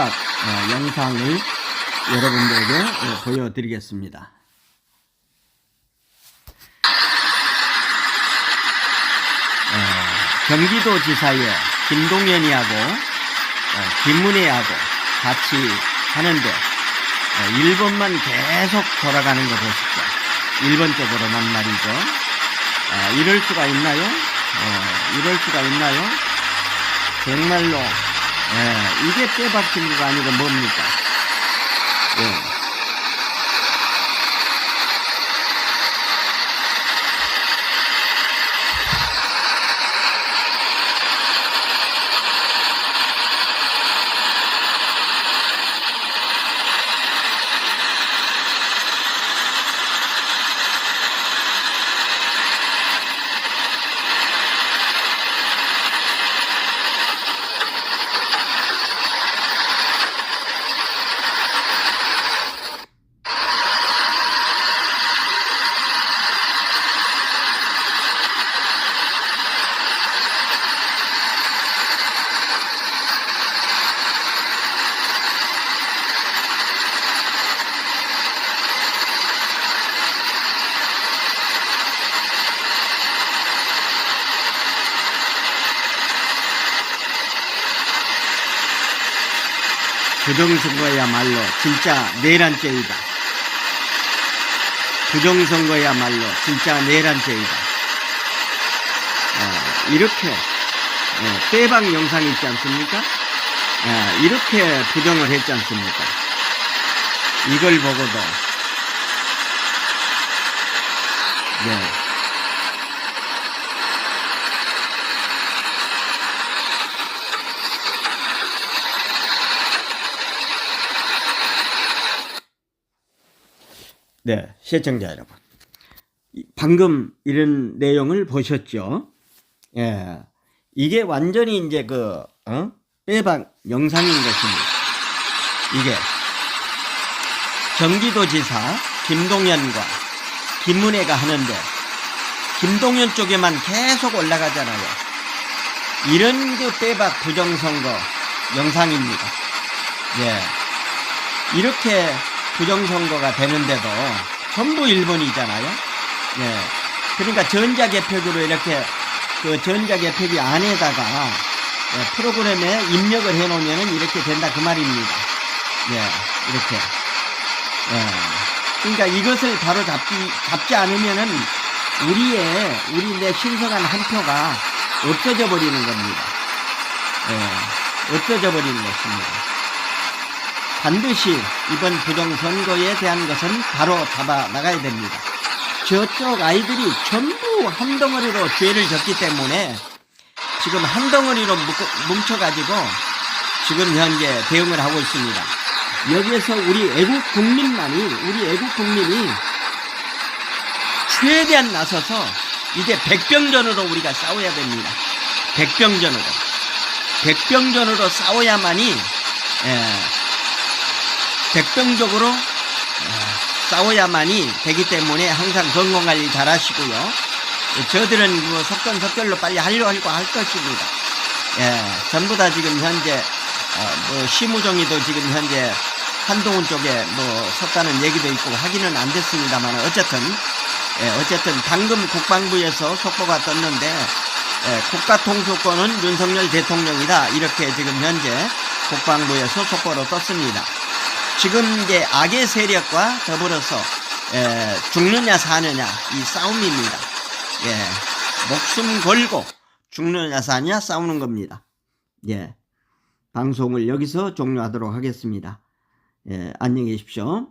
즉각 어, 영상을 여러분들에게 어, 보여드리겠습니다. 어, 경기도지사의 김동연이하고 어, 김문혜하고 같이 하는데 어, 1번만 계속 돌아가는 거 보십시오. 1번 쪽으로만 말이죠. 아, 이럴 수가 있나요? 어, 이럴 수가 있나요? 정말로 예, 이게 빼박 친구가 아니고 뭡니까? 예. 부정선거야말로 진짜 내란죄이다. 부정선거야말로 진짜 내란죄이다. 어, 이렇게 어, 빼방 영상이 있지 않습니까? 어, 이렇게 부정을 했지 않습니까? 이걸 보고도 네. 네, 시청자 여러분. 이- 방금 이런 내용을 보셨죠? 예. 이게 완전히 이제 그, 어? 빼박 영상인 것입니다. 이게 경기도지사 김동연과 김문혜가 하는데 김동연 쪽에만 계속 올라가잖아요. 이런 그 빼박 부정선거 영상입니다. 예. 이렇게 부정선거가 되는데도 전부 일본이잖아요. 예. 그러니까 전자개표기로 이렇게 그 전자개표기 안에다가 예, 프로그램에 입력을 해 놓으면 이렇게 된다 그 말입니다. 예. 이렇게. 예. 그러니까 이것을 바로 잡지, 잡지 않으면은 우리의, 우리 내 신성한 한 표가 없어져 버리는 겁니다. 예. 없어져 버리는 것입니다. 반드시 이번 부정선거에 대한 것은 바로 잡아 나가야 됩니다. 저쪽 아이들이 전부 한 덩어리로 죄를 졌기 때문에 지금 한 덩어리로 뭉쳐가지고 지금 현재 대응을 하고 있습니다. 여기에서 우리 애국 국민만이, 우리 애국 국민이 최대한 나서서 이제 백병전으로 우리가 싸워야 됩니다. 백병전으로. 백병전으로 싸워야만이, 예, 백병적으로 어, 싸워야만이 되기 때문에 항상 건강관리 잘 하시고요. 저들은 뭐 석전석결로 빨리 하려 하고 할 것입니다. 예, 전부 다 지금 현재, 어, 뭐, 시무정이도 지금 현재 한동훈 쪽에 뭐 섰다는 얘기도 있고 확인은 안 됐습니다만 어쨌든, 예, 어쨌든 방금 국방부에서 속보가 떴는데, 예, 국가통수권은 윤석열 대통령이다. 이렇게 지금 현재 국방부에서 속보로 떴습니다. 지금 이제 악의 세력과 더불어서 에, 죽느냐 사느냐 이 싸움입니다. 예, 목숨 걸고 죽느냐 사느냐 싸우는 겁니다. 예, 방송을 여기서 종료하도록 하겠습니다. 예, 안녕히 계십시오.